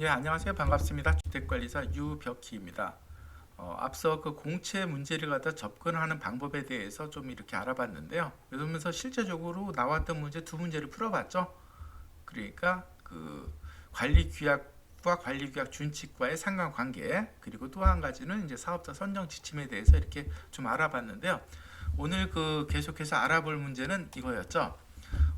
예, 안녕하세요. 반갑습니다. 주택관리사 유벽희입니다. 어, 앞서 그 공채 문제를 갖다 접근하는 방법에 대해서 좀 이렇게 알아봤는데요. 그러면서 실제적으로 나왔던 문제 두 문제를 풀어봤죠. 그러니까 그 관리 규약과 관리 규약 준칙과의 상관관계 그리고 또 한 가지는 이제 사업자 선정 지침에 대해서 이렇게 좀 알아봤는데요. 오늘 그 계속해서 알아볼 문제는 이거였죠.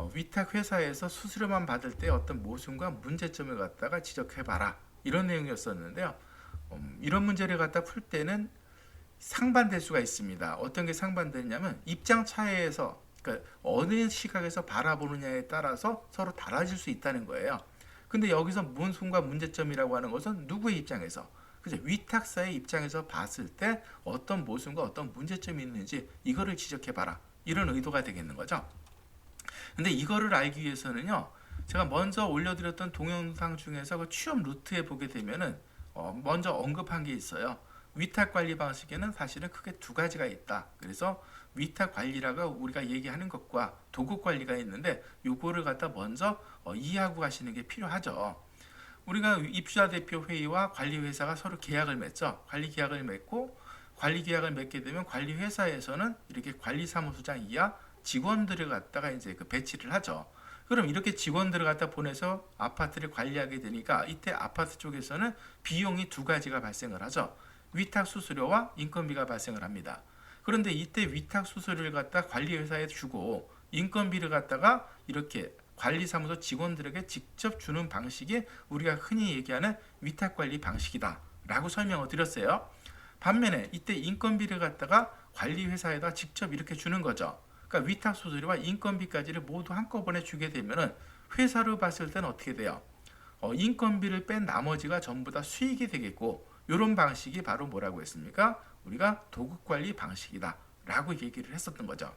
어, 위탁 회사에서 수수료만 받을 때 어떤 모순과 문제점을 갖다가 지적해봐라 이런 내용이었었는데요. 음, 이런 문제를 갖다 풀 때는 상반될 수가 있습니다. 어떤 게 상반되냐면 입장 차이에서 그러니까 어느 시각에서 바라보느냐에 따라서 서로 달라질 수 있다는 거예요. 근데 여기서 모순과 문제점이라고 하는 것은 누구의 입장에서 그죠? 위탁사의 입장에서 봤을 때 어떤 모순과 어떤 문제점이 있는지 이거를 지적해 봐라 이런 의도가 되겠는 거죠. 근데 이거를 알기 위해서는요. 제가 먼저 올려드렸던 동영상 중에서 그 취업 루트에 보게 되면은 어, 먼저 언급한 게 있어요. 위탁 관리 방식에는 사실은 크게 두 가지가 있다. 그래서 위탁 관리라고 우리가 얘기하는 것과 도급 관리가 있는데 요거를 갖다 먼저 어, 이해하고 가시는 게 필요하죠. 우리가 입주자 대표 회의와 관리 회사가 서로 계약을 맺죠. 관리 계약을 맺고 관리 계약을 맺게 되면 관리 회사에서는 이렇게 관리 사무소장 이하 직원들을 갖다가 이제 그 배치를 하죠. 그럼 이렇게 직원들을 갖다 보내서 아파트를 관리하게 되니까 이때 아파트 쪽에서는 비용이 두 가지가 발생을 하죠. 위탁 수수료와 인건비가 발생을 합니다. 그런데 이때 위탁 수수료를 갖다 관리 회사에 주고 인건비를 갖다가 이렇게 관리사무소 직원들에게 직접 주는 방식이 우리가 흔히 얘기하는 위탁 관리 방식이다 라고 설명을 드렸어요. 반면에 이때 인건비를 갖다가 관리 회사에다 직접 이렇게 주는 거죠. 그러니까 위탁 수수료와 인건비까지를 모두 한꺼번에 주게 되면은 회사로 봤을 때는 어떻게 돼요? 어, 인건비를 뺀 나머지가 전부 다 수익이 되겠고 이런 방식이 바로 뭐라고 했습니까? 우리가 도급 관리 방식이다라고 얘기를 했었던 거죠.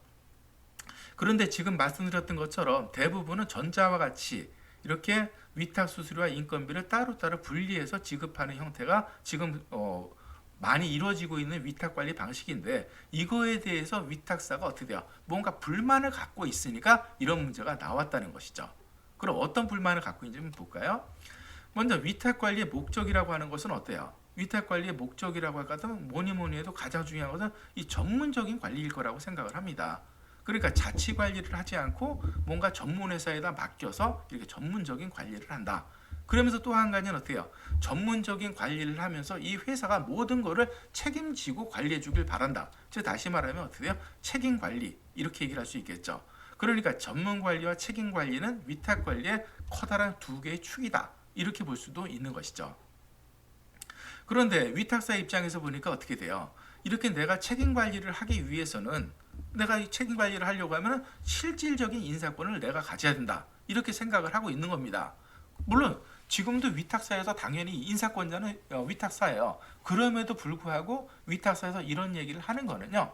그런데 지금 말씀드렸던 것처럼 대부분은 전자와 같이 이렇게 위탁 수수료와 인건비를 따로따로 분리해서 지급하는 형태가 지금 어, 많이 이루어지고 있는 위탁 관리 방식인데 이거에 대해서 위탁사가 어떻게 돼요? 뭔가 불만을 갖고 있으니까 이런 문제가 나왔다는 것이죠. 그럼 어떤 불만을 갖고 있는지 볼까요? 먼저 위탁 관리의 목적이라고 하는 것은 어때요? 위탁 관리의 목적이라고 할까면 뭐니 뭐니 해도 가장 중요한 것은 이 전문적인 관리일 거라고 생각을 합니다. 그러니까 자치 관리를 하지 않고 뭔가 전문 회사에다 맡겨서 이렇게 전문적인 관리를 한다. 그러면서 또 한 가지는 어때요? 전문적인 관리를 하면서 이 회사가 모든 것을 책임지고 관리해 주길 바란다. 즉 다시 말하면 어떻게 돼요? 책임 관리 이렇게 얘기를 할 수 있겠죠. 그러니까 전문 관리와 책임 관리는 위탁 관리의 커다란 두 개의 축이다. 이렇게 볼 수도 있는 것이죠. 그런데 위탁사 입장에서 보니까 어떻게 돼요? 이렇게 내가 책임 관리를 하기 위해서는 내가 이 책임 관리를 하려고 하면 실질적인 인사권을 내가 가져야 된다. 이렇게 생각을 하고 있는 겁니다. 물론 지금도 위탁사에서 당연히 인사권자는 어, 위탁사예요. 그럼에도 불구하고 위탁사에서 이런 얘기를 하는 거는요.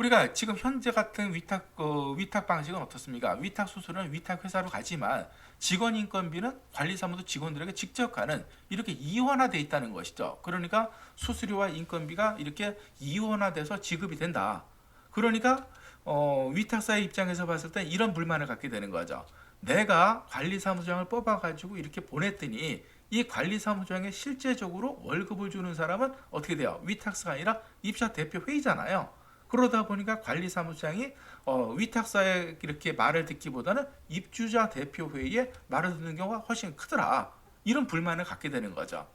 우리가 지금 현재 같은 위탁 어, 위탁 방식은 어떻습니까? 위탁 수수료는 위탁 회사로 가지만 직원 인건비는 관리사무소 직원들에게 직접 가는 이렇게 이원화돼 있다는 것이죠. 그러니까 수수료와 인건비가 이렇게 이원화돼서 지급이 된다. 그러니까 어, 위탁사의 입장에서 봤을 때 이런 불만을 갖게 되는 거죠. 내가 관리사무장을 뽑아가지고 이렇게 보냈더니 이 관리사무장에 실제적으로 월급을 주는 사람은 어떻게 돼요? 위탁사가 아니라 입사 대표 회의잖아요. 그러다 보니까 관리사무장이 어, 위탁사에 이렇게 말을 듣기보다는 입주자 대표 회의에 말을 듣는 경우가 훨씬 크더라. 이런 불만을 갖게 되는 거죠.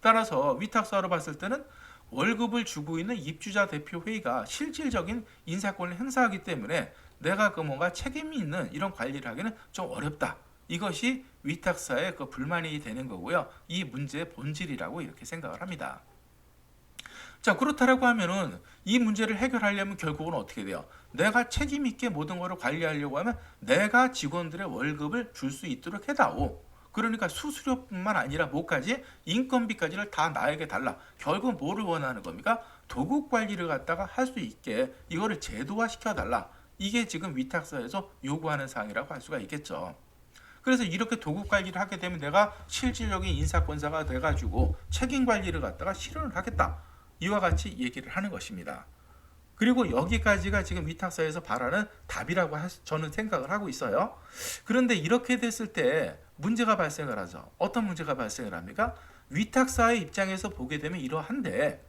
따라서 위탁사로 봤을 때는 월급을 주고 있는 입주자 대표 회의가 실질적인 인사권을 행사하기 때문에 내가 그 뭔가 책임이 있는 이런 관리를 하기는 좀 어렵다. 이것이 위탁사의 그 불만이 되는 거고요. 이 문제의 본질이라고 이렇게 생각을 합니다. 자, 그렇다라고 하면은 이 문제를 해결하려면 결국은 어떻게 돼요? 내가 책임 있게 모든 것을 관리하려고 하면 내가 직원들의 월급을 줄 수 있도록 해다오. 그러니까 수수료뿐만 아니라 뭐까지 인건비까지를 다 나에게 달라. 결국 뭐를 원하는 겁니까? 도급 관리를 갖다가 할 수 있게 이거를 제도화 시켜 달라. 이게 지금 위탁사에서 요구하는 사항이라고 할 수가 있겠죠. 그래서 이렇게 도급 관리를 하게 되면 내가 실질적인 인사권자가 돼가지고 책임 관리를 갖다가 실현을 하겠다. 이와 같이 얘기를 하는 것입니다. 그리고 여기까지가 지금 위탁사에서 바라는 답이라고 저는 생각을 하고 있어요. 그런데 이렇게 됐을 때 문제가 발생을 하죠. 어떤 문제가 발생을 합니까? 위탁사의 입장에서 보게 되면 이러한데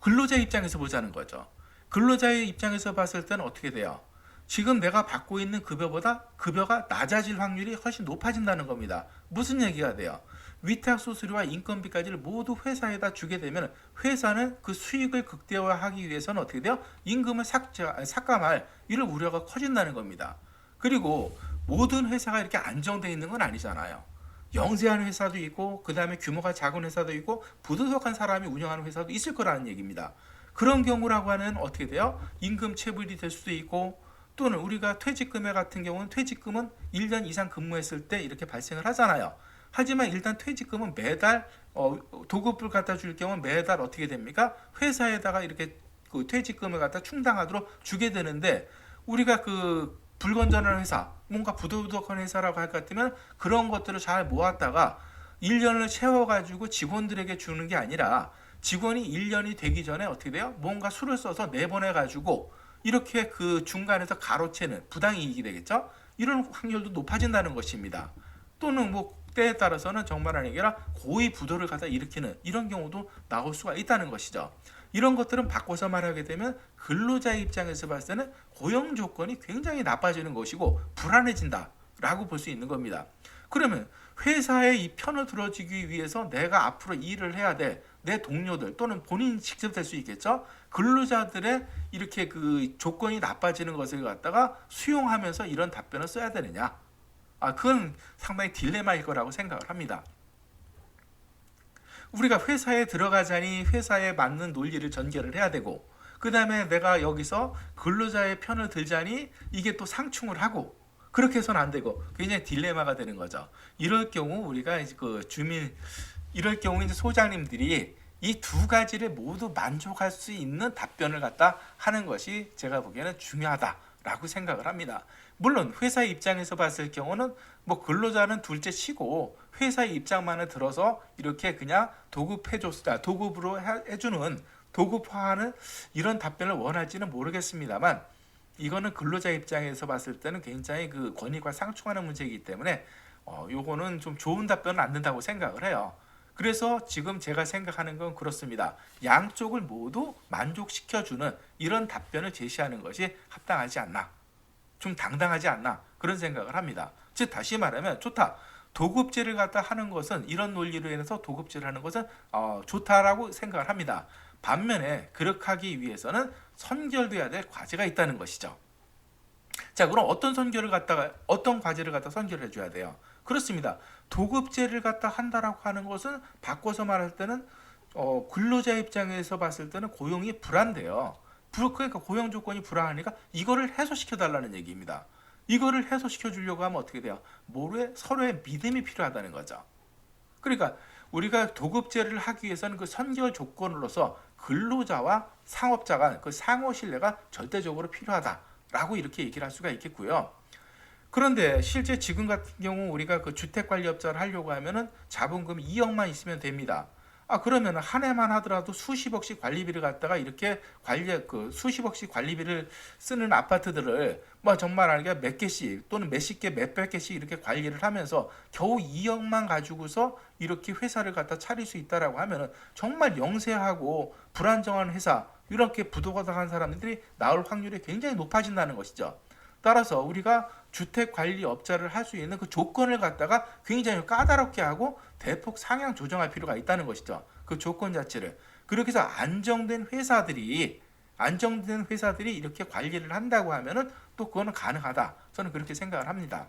근로자 입장에서 보자는 거죠. 근로자의 입장에서 봤을 때는 어떻게 돼요? 지금 내가 받고 있는 급여보다 급여가 낮아질 확률이 훨씬 높아진다는 겁니다. 무슨 얘기가 돼요? 위탁 수수료와 인건비까지를 모두 회사에다 주게 되면 회사는 그 수익을 극대화하기 위해서는 어떻게 돼요? 임금을 삭제, 삭감할 이런 우려가 커진다는 겁니다. 그리고 모든 회사가 이렇게 안정되어 있는 건 아니잖아요. 영세한 회사도 있고 그 다음에 규모가 작은 회사도 있고 부도덕한 사람이 운영하는 회사도 있을 거라는 얘기입니다. 그런 경우라고 하면 어떻게 돼요? 임금 체불이 될 수도 있고 또는 우리가 퇴직금액 같은 경우는 퇴직금은 1년 이상 근무했을 때 이렇게 발생을 하잖아요. 하지만 일단 퇴직금은 매달 어, 도급을 갖다 줄 경우는 매달 어떻게 됩니까? 회사에다가 이렇게 그 퇴직금을 갖다 충당하도록 주게 되는데 우리가 그 불건전한 회사, 뭔가 부도덕한 회사라고 할 것 같으면 그런 것들을 잘 모았다가 1년을 채워가지고 직원들에게 주는 게 아니라 직원이 1년이 되기 전에 어떻게 돼요? 뭔가 수를 써서 내보내가지고 이렇게 그 중간에서 가로채는 부당이익이 되겠죠? 이런 확률도 높아진다는 것입니다. 또는 뭐 때에 따라서는 정말 아니라 고의 부도를 갖다 일으키는 이런 경우도 나올 수가 있다는 것이죠. 이런 것들은 바꿔서 말하게 되면 근로자 입장에서 봤을 때는 고용 조건이 굉장히 나빠지는 것이고 불안해진다라고 볼 수 있는 겁니다. 그러면 회사의 이 편을 들어주기 위해서 내가 앞으로 일을 해야 돼. 내 동료들 또는 본인이 직접 될 수 있겠죠. 근로자들의 이렇게 그 조건이 나빠지는 것을 갖다가 수용하면서 이런 답변을 써야 되느냐? 아, 그건 상당히 딜레마일 거라고 생각을 합니다. 우리가 회사에 들어가자니 회사에 맞는 논리를 전개를 해야 되고 그 다음에 내가 여기서 근로자의 편을 들자니 이게 또 상충을 하고 그렇게 해서는 안 되고 굉장히 딜레마가 되는 거죠. 이럴 경우 우리가 그 주민 이럴 경우 이제 소장님들이 이 두 가지를 모두 만족할 수 있는 답변을 갖다 하는 것이 제가 보기에는 중요하다라고 생각을 합니다. 물론 회사 입장에서 봤을 경우는 뭐 근로자는 둘째 치고 회사의 입장만을 들어서 이렇게 그냥 도급해줬다 도급으로 해- 해주는 도급화하는 이런 답변을 원할지는 모르겠습니다만 이거는 근로자 입장에서 봤을 때는 굉장히 그 권익과 상충하는 문제이기 때문에 어, 요거는 좀 좋은 답변은 안 된다고 생각을 해요. 그래서 지금 제가 생각하는 건 그렇습니다. 양쪽을 모두 만족시켜주는 이런 답변을 제시하는 것이 합당하지 않나. 좀 당당하지 않나. 그런 생각을 합니다. 즉, 다시 말하면 좋다. 도급제를 갖다 하는 것은 이런 논리로 인해서 도급제를 하는 것은 어, 좋다라고 생각을 합니다. 반면에 그렇게 하기 위해서는 선결돼야 될 과제가 있다는 것이죠. 자, 그럼 어떤 선결을 갖다가 어떤 과제를 갖다 선결해 줘야 돼요? 그렇습니다. 도급제를 갖다 한다라고 하는 것은 바꿔서 말할 때는 어, 근로자 입장에서 봤을 때는 고용이 불안돼요. 불, 그러니까 고용 조건이 불안하니까 이거를 해소시켜 달라는 얘기입니다. 이거를 해소시켜 주려고 하면 어떻게 돼요? 모르에 서로의 믿음이 필요하다는 거죠. 그러니까 우리가 도급제를 하기 위해서는 그 선결 조건으로서 근로자와 상업자가 그 상호 신뢰가 절대적으로 필요하다라고 이렇게 얘기를 할 수가 있겠고요. 그런데 실제 지금 같은 경우 우리가 그 주택 관리업자를 하려고 하면은 자본금 2억만 있으면 됩니다. 아 그러면 한 해만 하더라도 수십억씩 관리비를 갖다가 이렇게 관리 그 수십억씩 관리비를 쓰는 아파트들을 뭐 정말 아니게 몇 개씩 또는 몇십 개 몇백 개씩 이렇게 관리를 하면서 겨우 2억만 가지고서 이렇게 회사를 갖다 차릴 수 있다라고 하면은 정말 영세하고 불안정한 회사 이렇게 부도덕한 사람들이 나올 확률이 굉장히 높아진다는 것이죠. 따라서 우리가 주택 관리 업자를 할 수 있는 그 조건을 갖다가 굉장히 까다롭게 하고 대폭 상향 조정할 필요가 있다는 것이죠. 그 조건 자체를 그렇게 해서 안정된 회사들이 안정된 회사들이 이렇게 관리를 한다고 하면은 또 그거는 가능하다. 저는 그렇게 생각을 합니다.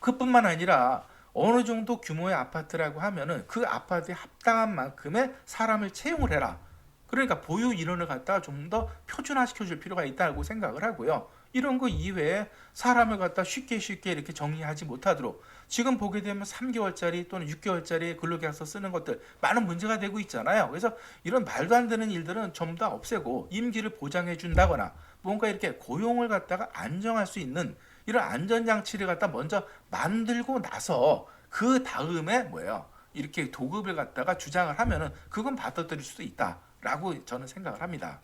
그뿐만 아니라 어느 정도 규모의 아파트라고 하면은 그 아파트에 합당한 만큼의 사람을 채용을 해라. 그러니까 보유 인원을 갖다가 좀 더 표준화 시켜줄 필요가 있다고 생각을 하고요. 이런 거 이외에 사람을 갖다 쉽게 쉽게 이렇게 정리하지 못하도록 지금 보게 되면 3개월짜리 또는 6개월짜리 근로계약서 쓰는 것들 많은 문제가 되고 있잖아요. 그래서 이런 말도 안 되는 일들은 전부 다 없애고 임기를 보장해 준다거나 뭔가 이렇게 고용을 갖다가 안정할 수 있는 이런 안전장치를 갖다 먼저 만들고 나서 그 다음에 뭐예요? 이렇게 도급을 갖다가 주장을 하면은 그건 받아들일 수도 있다라고 저는 생각을 합니다.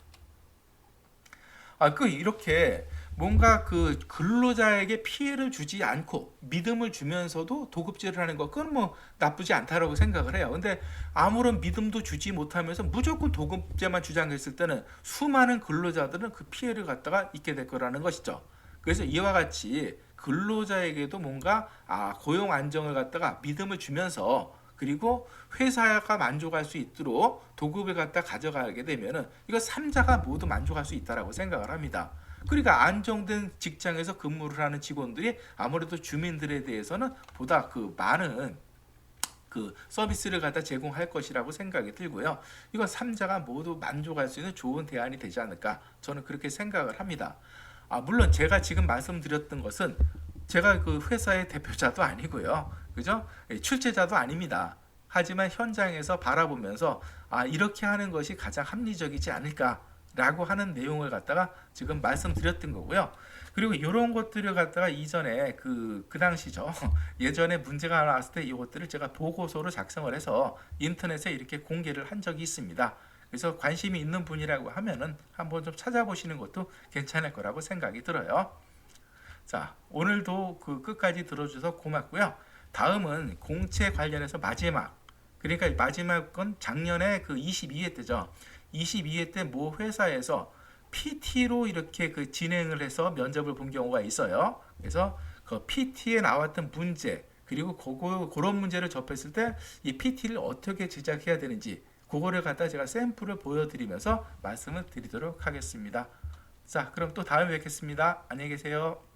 아, 그 이렇게 뭔가 그 근로자에게 피해를 주지 않고 믿음을 주면서도 도급질을 하는 거 그건 뭐 나쁘지 않다라고 생각을 해요. 근데 아무런 믿음도 주지 못하면서 무조건 도급제만 주장했을 때는 수많은 근로자들은 그 피해를 갖다가 입게 될 거라는 것이죠. 그래서 이와 같이 근로자에게도 뭔가 아, 고용 안정을 갖다가 믿음을 주면서 그리고 회사가 만족할 수 있도록 도급을 갖다 가져가게 되면은 이거 삼자가 모두 만족할 수 있다라고 생각을 합니다. 그러니까 안정된 직장에서 근무를 하는 직원들이 아무래도 주민들에 대해서는 보다 그 많은 그 서비스를 갖다 제공할 것이라고 생각이 들고요. 이거 삼자가 모두 만족할 수 있는 좋은 대안이 되지 않을까 저는 그렇게 생각을 합니다. 아, 물론 제가 지금 말씀드렸던 것은 제가 그 회사의 대표자도 아니고요. 그죠? 예, 출제자도 아닙니다. 하지만 현장에서 바라보면서 아, 이렇게 하는 것이 가장 합리적이지 않을까 라고 하는 내용을 갖다가 지금 말씀드렸던 거고요. 그리고 이런 것들을 갖다가 이전에 그, 그 당시죠. 예전에 문제가 나왔을 때 이것들을 제가 보고서로 작성을 해서 인터넷에 이렇게 공개를 한 적이 있습니다. 그래서 관심이 있는 분이라고 하면은 한번 좀 찾아보시는 것도 괜찮을 거라고 생각이 들어요. 자, 오늘도 그 끝까지 들어주셔서 고맙고요. 다음은 공채 관련해서 마지막. 그러니까 이 마지막 건 작년에 그 22회 때죠. 22회 때 모 회사에서 PT로 이렇게 그 진행을 해서 면접을 본 경우가 있어요. 그래서 그 PT에 나왔던 문제 그리고 그거, 그런 문제를 접했을 때 이 PT를 어떻게 제작해야 되는지 그거를 갖다 제가 샘플을 보여드리면서 말씀을 드리도록 하겠습니다. 자, 그럼 또 다음에 뵙겠습니다. 안녕히 계세요.